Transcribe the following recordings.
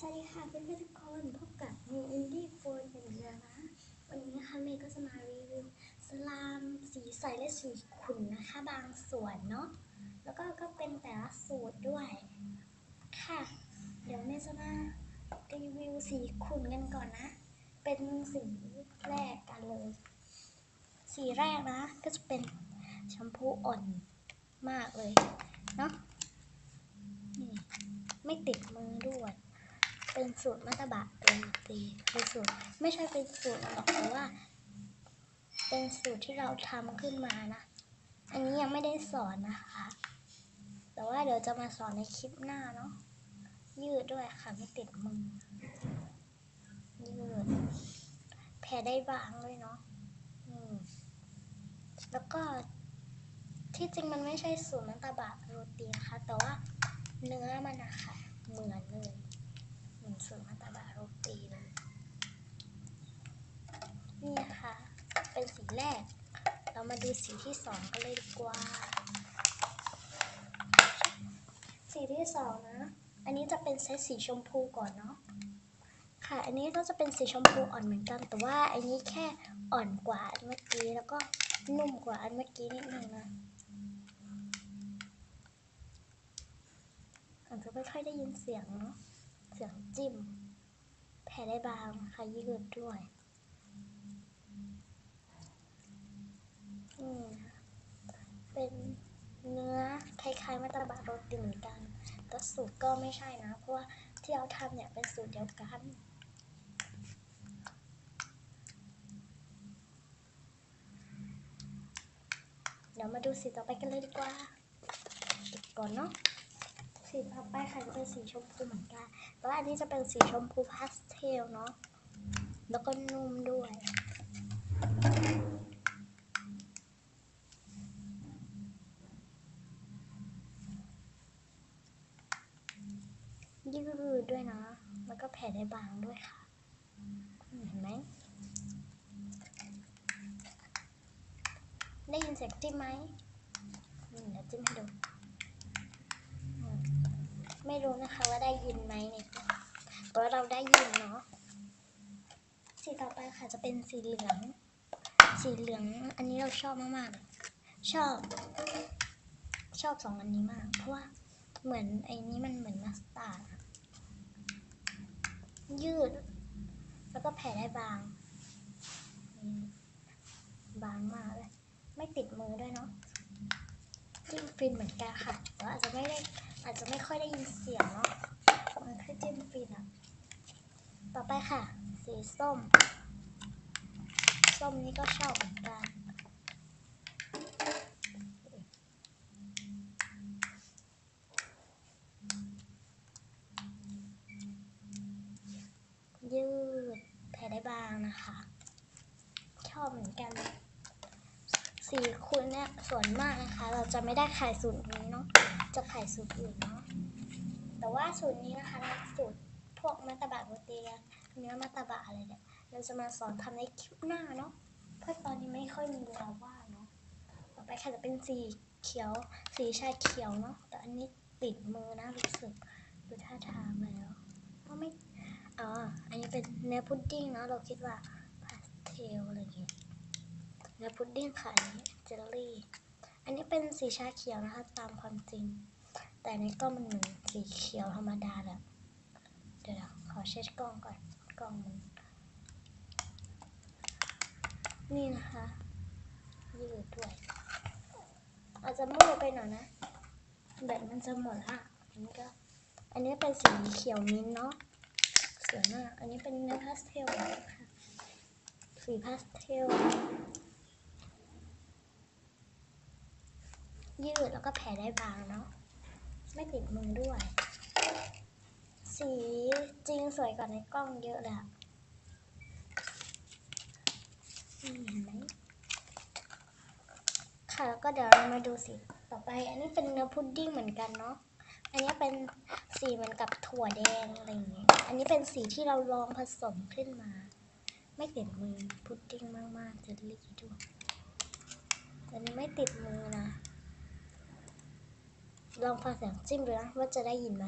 สวัสดีค่ะเพื่อนๆทุกคนพบกับมิวอินดี้โฟนอีกแล้วนะวันนี้นะคะเมย์ก็จะมารีวิวสลามสีใสและสีขุ่นนะคะ บางส่วนเนาะแล้วก็ก็เป็นแต่ละสูตรด้วย ค่ะ เดี๋ยวเมย์จะมารีวิวสีขุ่นกันก่อนนะ เป็นสีแรกกันเลย สีแรกนะ ก็จะเป็นแชมพูอ่อนมากเลยเนาะนี่ไม่ติดมือด้วย เป็นสูตรมัตตบะเป็นตีเป็นสูตร ไม่ใช่เป็นสูตรหรอกแต่ว่า เป็นสูตรที่เราทำขึ้นมานะ อันนี้ยังไม่ได้สอนนะคะ แต่ว่าเดี๋ยวจะมาสอนในคลิปหน้าเนาะยืดด้วยค่ะไม่ติดมือยืดแผ่ได้บางเลยเนาะอืมแล้วก็ที่จริงมันไม่ใช่สูตรมัตตบะโรตีนะคะ แต่ว่าเนื้อมันนะคะเหมือนเลย เหมือนสูตรมัตตบะโรตีเลย นี่นะคะ เป็นสีแรกูสีที่สองกันเลยดีกว่า สีที่สองนะ อันนี้จะเป็นเซตสีชมพูก่อนเนาะ ค่ะ อันนี้ก็จะเป็นสีชมพูอ่อนเหมือนกัน แต่ว่าอันนี้แค่อ่อนกว่าอันเมื่อกี้แล้วก็นุ่มกว่าอันเมื่อกี้นิดนึงนะอาจจะไม่ค่อยได้ยินเสียงเนาะ เสียงจิ้ม แผ่ได้บางค่ะยืดด้วย อืม เป็นเนื้อคล้ายๆมัตตบะโรตีเหมือนกันแต่สูตรก็ไม่ใช่นะ เพราะว่าที่เราทำเนี่ยเป็นสูตรเดียวกันเดี๋ยวมาดูสีต่อไปกันเลยดีกว่าปิดก่อนเนาะสีต่อไปค่ะจะเป็นสีชมพูเหมือนกันแต่ว่าอันนี้จะเป็นสีชมพูพาสเทลเนาะแล้วก็นุ่มด้วยดด้วยนะ แล้วก็แผ่ ได้บางด้วยค่ะ เห็นไหม ได้ยินเสียงจิ้มไหมเดี๋ยวจิ้มให้ดู ไม่รู้นะคะว่าได้ยินไหมเนี่ยแต่ว่าเราได้ยินเนาะ สีต่อไปค่ะจะเป็นสีเหลือง สีเหลืองอันนี้เราชอบมากๆ ชอบ ชอบสองอันนี้มาก เพราะว่าเหมือนไอ้นี้มันเหมือนมัสตาร์ด ยืด แล้วก็แผ่ได้บาง บางมากเลย ไม่ติดมือด้วยเนาะจิ้มฟินเหมือนกันค่ะ แต่ว่าอาจจะไม่ได้อาจจะไม่ค่อยได้ยินเสียงเนาะ มันคือจิ้มฟินอะต่อไปค่ะ สีส้ม ส้มนี้ก็ชอบเหมือนกัน ยืดแผ่ได้ บางนะคะ ชอบเหมือนกันสีคุณเนี่ยส่วนมากนะคะ เราจะไม่ได้ขายสูตรนี้เนาะจะขายสูตรอื่นเนาะแต่ว่าสูตรนี้นะคะสูตรพวกมัตตบะโรตีเนื้อมัตตบะอะไรเนี่ยเราจะมาสอนทำในคลิปหน้าเนาะเพราะตอนนี้ไม่ค่อยมีเวลาว่างเนาะต่อไปค่ะจะเป็นสีเขียว สีชาเขียวเนาะแต่อันนี้ติดมือนะรู้สึกดูท่าทางแล้วก็ไม่ อ๋อ อันนี้เป็นเนื้อพุดดิ้งเนาะ เราคิดว่าพาสเทลอะไรอย่างเงี้ย เนื้อพุดดิ้งค่ะอันนี้เจลลี่ อันนี้เป็นสีชาเขียวนะคะ ตามความจริง แต่ในกล้องมันเหมือนสีเขียวธรรมดาแหละเดี๋ยวขอเช็ดกล้องก่อน กล้องมันนี่นะคะ ยืดด้วย อาจจะมืดไปหน่อยนะ แบตมันจะหมดละอันนี้ก็ อันนี้เป็นสีเขียวมิ้นเนาะ สวยมาก อันนี้เป็นเนื้อพาสเทลค่ะ สีพาสเทล ยืดแล้วก็แผ่ได้บางเนาะ ไม่ติดมือด้วย สีจริงสวยกว่าในกล้องเยอะเลยอะเห็นไหมค่ะแล้วก็เดี๋ยวเรามาดูสีต่อไป อันนี้เป็นเนื้อพุดดิ้งเหมือนกันเนาะ อันนี้เป็น สีมันกับถั่วแดงอะไรอย่างเงี้ย อันนี้เป็นสีที่เราลองผสมขึ้นมา ไม่ติดมือพุดดิ้งมากๆจะรีบด้วยอันนี้ไม่ติดมือนะ ลองฟังเสียงจิ้มดูนะว่าจะได้ยินไหม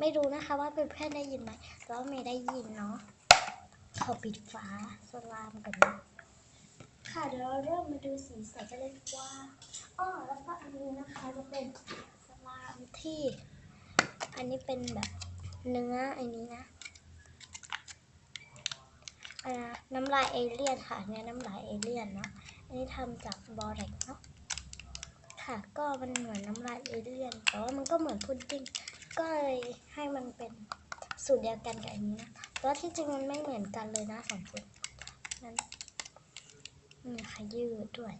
ไม่รู้นะคะว่าเป็นเพื่อนได้ยินไหมแล้วเมย์ได้ยินเนาะขอปิดฟ้าสลามกันนะ ค่ะเดี๋ยวเราเริ่มมาดูสีสันกันเลยดีกว่าอ้อแล้วก็อันนี้นะคะจะเป็นสลามที่ อันนี้เป็นแบบเนื้ออันนี้นะอ่าน้ำลายเอเลี่ยนค่ะเนื้อน้ำลายเอเลี่ยนเนาะอันนี้ทำจากบอเร็กเนาะค่ะก็มันเหมือนน้ำลายเอเลี่ยนแต่ว่ามันก็เหมือนพุดดิ้งก็เลยให้มันเป็นสูตรเดียวกันกับอันนี้นะแต่ว่าที่จริงมันไม่เหมือนกันเลยนะสองสูตรนั้น นี่ค่ะยืดด้วย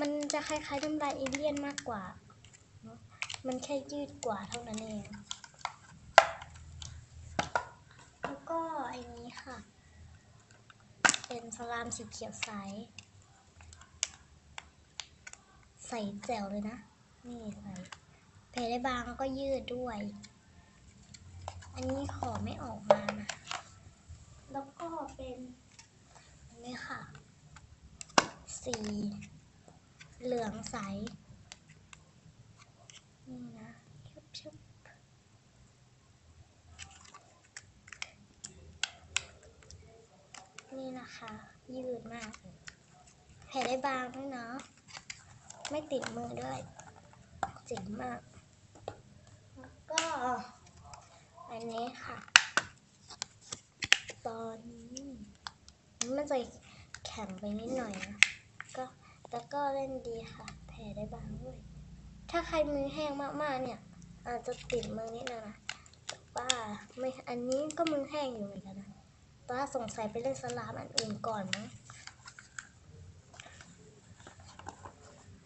มันจะคล้ายๆน้ำลายเอเลี่ยนมากกว่าเนอะมันแค่ยืดกว่าเท่านั้นเอง แล้วก็อันนี้ค่ะ เป็นสลามสีเขียวใส ใสแจ๋วเลยนะ นี่ใสเพลได้บางแล้วก็ยืดด้วย อันนี้ขอไม่ออกมานะ แล้วก็เป็นนนี้ค่ะ สีเหลืองใส นี่นะชุบชุบนี่นะคะ ยืดมากแผ่ได้บางด้วยเนาะ ไม่ติดมือด้วย เจ๋งมาก แล้วก็ อันนี้ค่ะ ตอนนี้มันจะแข็งไปนิดหน่อยนะ แล้วก็เล่นดีค่ะ แผ่ได้บางด้วย ถ้าใครมือแห้งมากๆเนี่ย อาจจะติดมือนิดนึงนะแต่ว่าไม่อันนี้ก็มือแห้งอยู่เหมือนกันนะป้าสงสัยไปเล่นสลามอันอื่นก่อนมั้ง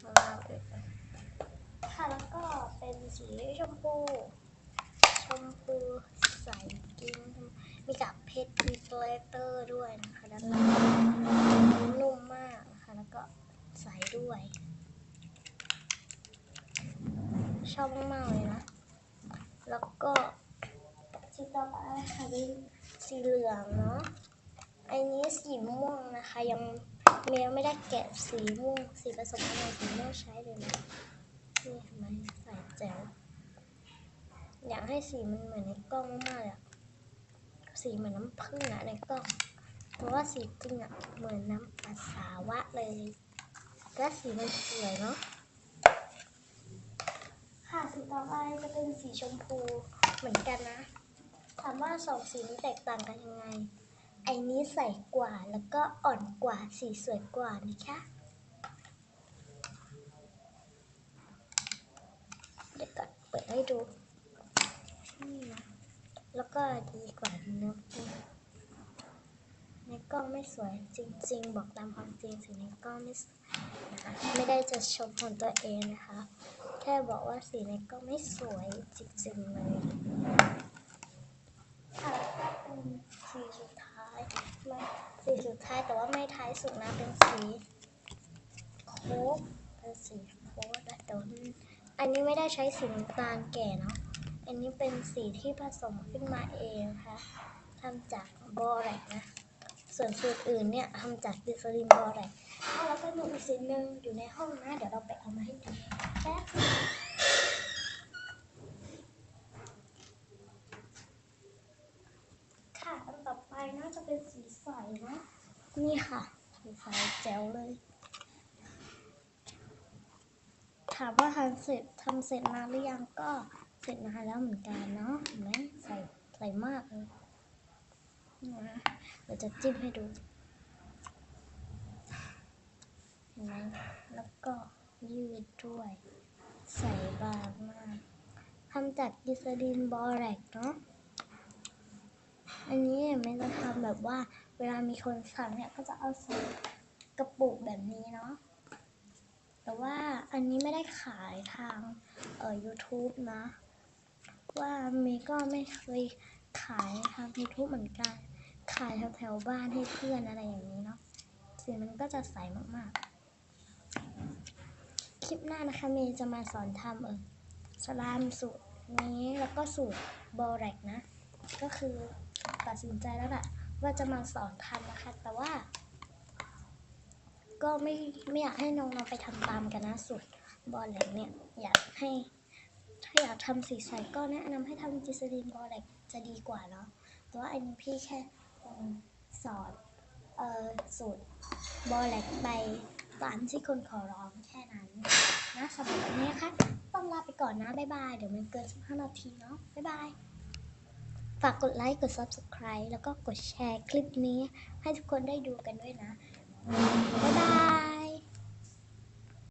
สลามอื่นค่ะแล้วก็เป็นสีชมพู ชมพูใสกิ้งมีกับเพชรมีเลเตอร์ด้วยนะคะด้านล่างนุ่มมากนะคะแล้วก็ ใสด้วย ชอบมากๆเลยนะ แล้วก็สีต่อไปค่ะเป็นสีเหลืองเนาะอันนี้สีม่วงนะคะ ยังเมย์ไม่ได้แกะสีม่วง สีผสมอะไรสีม่วงใช้เลยนะนี่ทำไมใส่แจ๋วอยากให้สีมันเหมือนในกล้องมากเลยอะสีเหมือนน้ำผึ้งอะในกล้อง เพราะว่าสีจริงอะเหมือนน้ำปัสสาวะเลย และสีมันสวยเนาะค่ะสีต่อไปจะเป็นสีชมพูเหมือนกันนะ ถามว่าสองสีนี้แตกต่างกันยังไง ไอ้นี้ใสกว่าแล้วก็อ่อนกว่าสีสวยกว่านะคะเดี๋ยวก่อนเปิดให้ดูนี่นะแล้วก็ดีกว่าเนื้อในกล้องไม่สวยจริง ๆ บอกตามความจริงสีใน กล้องไม่ไม่ได้จะชมของตัวเองนะคะ แค่บอกว่าสีในกล้องไม่สวยจริงๆเลยค่ะก็เป็นสีสุดท้ายไม่สีสุดท้ายแต่ว่าไม่ท้ายสุดนะเป็นสีโค้กเป็นสีโค้กแต่ว่าอันนี้ไม่ได้ใช้สีน้ำตาลแก่เนาะอันนี้เป็นสีที่ผสมขึ้นมาเองค่ะทำจากบอแรกนะ ส่วนสูตรอื่นเนี่ยทำจากดิสลินบอแรกเอาแล้วก็มีอีกสีหนึ่งอยู่ในห้องนะ เดี๋ยวเราไปเอามาให้ดูแป๊บค่ะอันต่อไปน่าจะเป็นสีใสนะ นี่ค่ะ สีใสแจ๋วเลย ถามว่าทำเสร็จทำเสร็จนานหรือยังก็เสร็จนานแล้วเหมือนกันเนาะเห็นไหมใส่ใส่มากเลย นะเดี๋ยวจะจิ้มให้ดู เห็นไหมแล้วก็ยืดด้วย ใส่บางมากทำจากดิสลินบอแรกเนาะ อันนี้เนี่ยมันจะทำแบบว่า เวลามีคนสั่งเนี่ยก็จะเอาใส่กระปุกแบบนี้เนาะ แต่ว่าอันนี้ไม่ได้ขายทางเอ่อ YouTube นะ ว่าเมย์ก็ไม่เคยขายทาง YouTube เหมือนกัน ขายแถวๆบ้านให้เพื่อนอะไรอย่างนี้เนาะสีมันก็จะใสมากๆ คลิปหน้านะคะเมย์จะมาสอนทำเออสลามสูตรนี้แล้วก็สูตรบอแรกนะ ก็คือตัดสินใจแล้วแหละว่าจะมาสอนทำนะคะ แต่ว่า ก็ไม่ไม่อยากให้น้องๆไปทำตามกันนะสูตรบอแหลกเนี่ยอยากให้ถ้าอยากทำสีใสก็แนะนำให้ทำจิสลินบอแลกจะดีกว่าเนาะแต่ว่าอันนี้พี่แค่ สอนเอ่อสูตรบอแลกไปตามที่คนขอร้องแค่นั้นนะสำหรับวันนี้นะคะต้องลาไปก่อนนะ บ๊ายบาย เดี๋ยวมันเกิน 15 นาทีเนาะ บ๊ายบาย ฝากกดไลค์ กด Subscribe แล้วก็กดแชร์คลิปนี้ ให้ทุกคนได้ดูกันด้วยนะ บ๊ายบาย